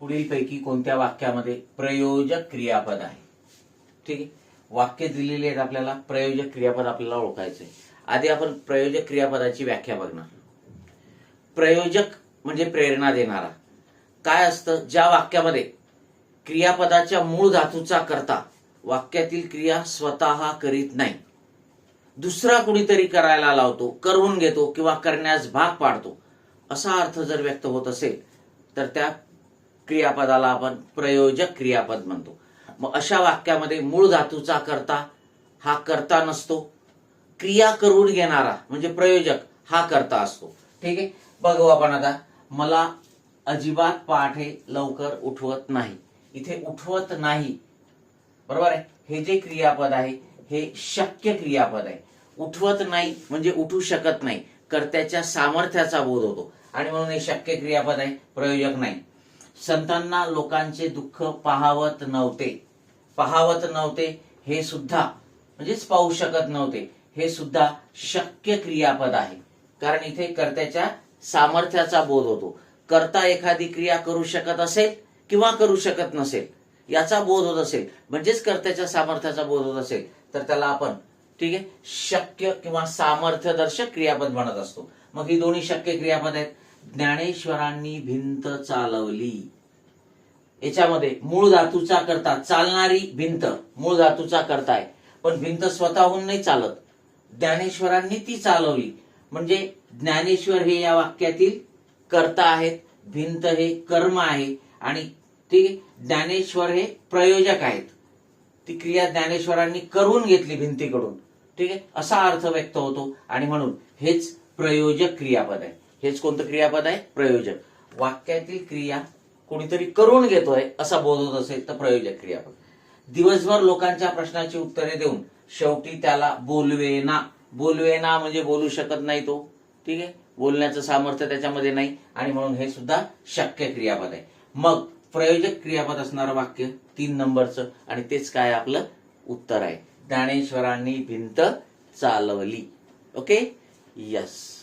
पुढीलपैकी कोणत्या वाक्यामध्ये प्रयोजक क्रियापद आहे? ठीक आहे? वाक्य दिलेली आहेत आपल्याला प्रयोजक क्रियापद आपल्याला ओळखायचे आधी आपण प्रयोजक क्रियापदाची व्याख्या बघणार. प्रयोजक म्हणजे प्रेरणा देणारा. काय असतं? ज्या वाक्यामध्ये क्रियापदाच्या मूळ धातूचा करता वाक्यातील क्रिया स्वतः करीत नाही. दुसरा कुणीतरी करायला लावतो करून घेतो किंवा करण्यास भाग पाडतो. असा अर्थ जर व्यक्त होत असेल तर त्या क्रियापदाला आपण प्रयोजक क्रियापद म्हणतो. मग अशा वाक्यामध्ये मूळ धातूचा करता हा करता नसतो. क्रिया करून घेणारा म्हणजे प्रयोजक हा करता असतो. ठीक आहे? बघू आपण आता. मला अजिबात पहाटे लवकर उठवत नाही. इथे उठवत नाही. बरोबर आहे? हे जे क्रियापद आहे हे शक्य क्रियापद आहे. उठवत नाही म्हणजे उठू शकत नाही. कर्त्याच्या सामर्थ्याचा बोध होतो. आणि म्हणून हे शक्य क्रियापद आहे प्रयोजक नाही. संतांना लोकांचे दुःख पाहावत नव्हते. पाहावत नव्हते हे सुद्धा म्हणजेच पाहू शकत नव्हते हे सुद्धा शक्य क्रियापद आहे. कारण इथे कर्त्याच्या सामर्थ्याचा बोध होतो. करता एखादी क्रिया करू शकत असेल किंवा करू शकत नसेल याचा बोध होत असेल म्हणजेच कर्त्याच्या सामर्थ्याचा बोध होत असेल तर त्याला आपण ठीक आहे शक्य किंवा सामर्थ्यदर्शक क्रियापद म्हणत असतो. मग ही दोन्ही शक्य क्रियापद आहेत. ज्ञानेश्वरांनी भिंत चालवली. याच्यामध्ये मूळ धातूचा करता चालणारी भिंत मूळ धातूचा करताय आहे. पण भिंत स्वतःहून नाही चालत. ज्ञानेश्वरांनी ती चालवली. म्हणजे ज्ञानेश्वर हे या वाक्यातील कर्ता आहेत भिंत हे कर्म आहे आणि ठीक आहे ज्ञानेश्वर हे प्रयोजक आहेत. ती क्रिया ज्ञानेश्वरांनी करून घेतली भिंतीकडून. ठीक आहे? असा अर्थ व्यक्त होतो. आणि म्हणून हेच प्रयोजक क्रियापद आहे. हेच कोणतं क्रियापद आहे? प्रयोजक. वाक्यातील क्रिया कोणीतरी करून घेतोय असा बोध असेल तर प्रयोजक क्रियापद. दिवसभर लोकांच्या प्रश्नाची उत्तरे देऊन शेवटी त्याला बोलवेना. बोलवेना म्हणजे बोलू शकत नाही तो. ठीक आहे? बोलण्याचं सामर्थ्य त्याच्यामध्ये नाही आणि म्हणून हे सुद्धा शक्य क्रियापद आहे. मग प्रयोजक क्रियापद असणारं वाक्य तीन नंबरचं आणि तेच काय आपलं उत्तर आहे. ज्ञानेश्वरांनी भिंत चालवली. ओके? यस.